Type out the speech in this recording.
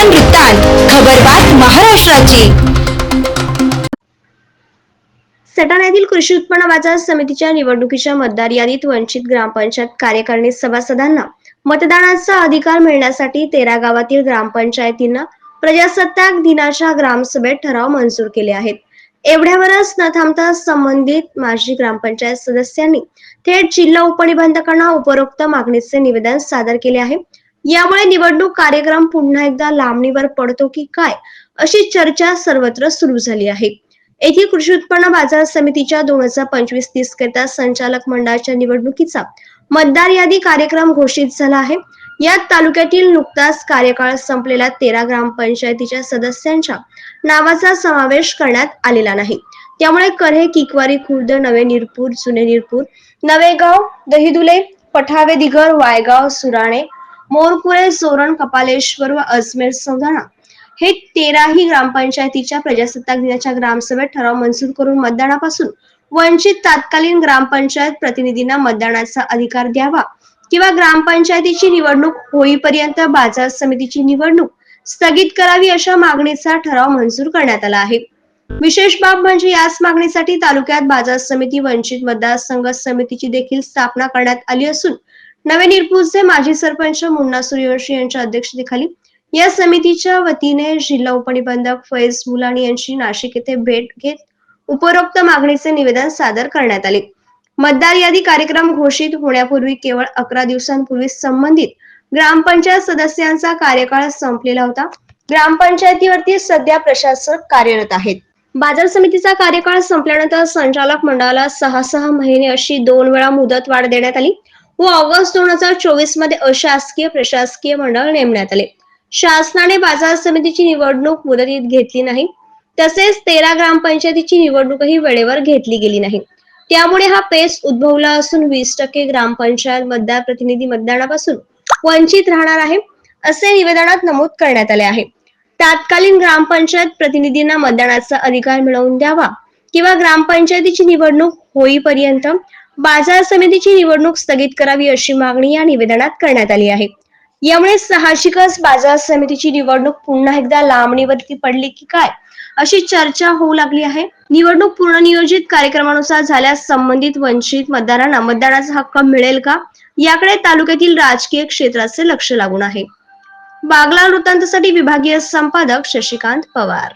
मतदान वृत्तांत खबरबात महाराष्ट्राची. सटाणा येथील कृषी उत्पन्न बाजार समितीच्या निवडणुकीच्या मतदार यादीत वंचित ग्रामपंचायत कार्यकारिणी सभासदांना मतदानाचा अधिकार मिळण्यासाठी तेरा गावातील ग्रामपंचायतींना प्रजासत्ताक दिनाच्या ग्रामसभेत ठराव मंजूर केले आहेत. एवढ्यावरच न थांबता संबंधित माजी ग्रामपंचायत सदस्यांनी थेट जिल्हा उपनिबंधकांना उपरोक्त मागणीचे निवेदन सादर केले आहे. यामुळे निवडणूक कार्यक्रम पुन्हा एकदा लांबणीवर पडतो की काय अशी चर्चा सर्वत्र सुरू झाली आहे. येथील कृषी उत्पन्न बाजार समितीच्या दोन हजार पंचवीस तीस करता संचालक मंडळाच्या निवडणुकीचा मतदार यादी कार्यक्रम घोषित झाला आहे. यात तालुक्यातील नुकताच कार्यकाळ संपलेल्या तेरा ग्रामपंचायतीच्या सदस्यांच्या नावाचा समावेश करण्यात आलेला नाही. त्यामुळे करहे किकवारी खुर्द नवे निरपूर जुने निरपूर नवेगाव दहिदुले पठावे दिगर वायगाव सुराणे मोरकुळे सोरण कपालेश्वर व अजमेर सौदाणा हे तेराही ग्रामपंचायतीच्या प्रजासत्ताक दिनाच्या ग्रामसभेत ठराव मंजूर करून मतदानापासून वंचित तात्कालीन ग्रामपंचायत प्रतिनिधींना मतदानाचा अधिकार द्यावा किंवा ग्रामपंचायतीची निवडणूक होईपर्यंत बाजार समितीची निवडणूक स्थगित करावी अशा मागणीचा ठराव मंजूर करण्यात आला आहे. विशेष बाब म्हणजे याच मागणीसाठी तालुक्यात बाजार समिती वंचित मतदारसंघ समितीची देखील स्थापना करण्यात आली असून नवे निरपूरचे माजी सरपंच मुन्ना सूर्यवंशी यांच्या अध्यक्षतेखाली या समितीच्या वतीने जिल्हा उपनिबंधक फैज मुलानी यांची नाशिक येथे भेट घेत उपरोक्त मागणीचे निवेदन सादर करण्यात आले. मतदार यादी कार्यक्रम घोषित होण्यापूर्वी केवळ अकरा दिवसांपूर्वी संबंधित ग्रामपंचायत सदस्यांचा कार्यकाळ संपलेला होता. ग्रामपंचायतीवरती सध्या प्रशासक कार्यरत आहेत. बाजार समितीचा कार्यकाळ संपल्यानंतर संचालक मंडळाला सहा सहा महिने अशी दोन वेळा मुदत वाढ देण्यात आली. व ऑगस्ट दोन हजार चोवीसमध्ये अशासकीय प्रशासकीय मंडळ नेमण्यात आले. शासनाने बाजार समितीची निवडणूक मुदतीत घेतली नाही. तसेच तेरा ग्रामपंचायतीची निवडणूकही वेळेवर घेतली गेली नाही. त्यामुळे हा पेस उद्भवला असून वीस टक्के ग्रामपंचायत मतदार प्रतिनिधी मतदानापासून वंचित राहणार आहे असे निवेदनात नमूद करण्यात आले आहे. तात्कालीन ग्रामपंचायत प्रतिनिधींना मतदानाचा अधिकार मिळवून द्यावा किंवा ग्रामपंचायतीची निवडणूक होईपर्यंत बाजार समितीची निवडणूक स्थगित करावी अशी मागणी या निवेदनात करण्यात आली आहे. यामुळे साहजिकच बाजार समितीची निवडणूक पुन्हा एकदा लांबणीवरती पडली की काय अशी चर्चा होऊ लागली आहे. निवडणूक पूर्णनियोजित कार्यक्रमानुसार झाल्यास संबंधित वंचित मतदारांना मतदानाचा हक्क मिळेल का? याकडे तालुक्यातील राजकीय क्षेत्राचे लक्ष लागून आहे. बागला वृत्तांतासाठी विभागीय संपादक शशिकांत पवार.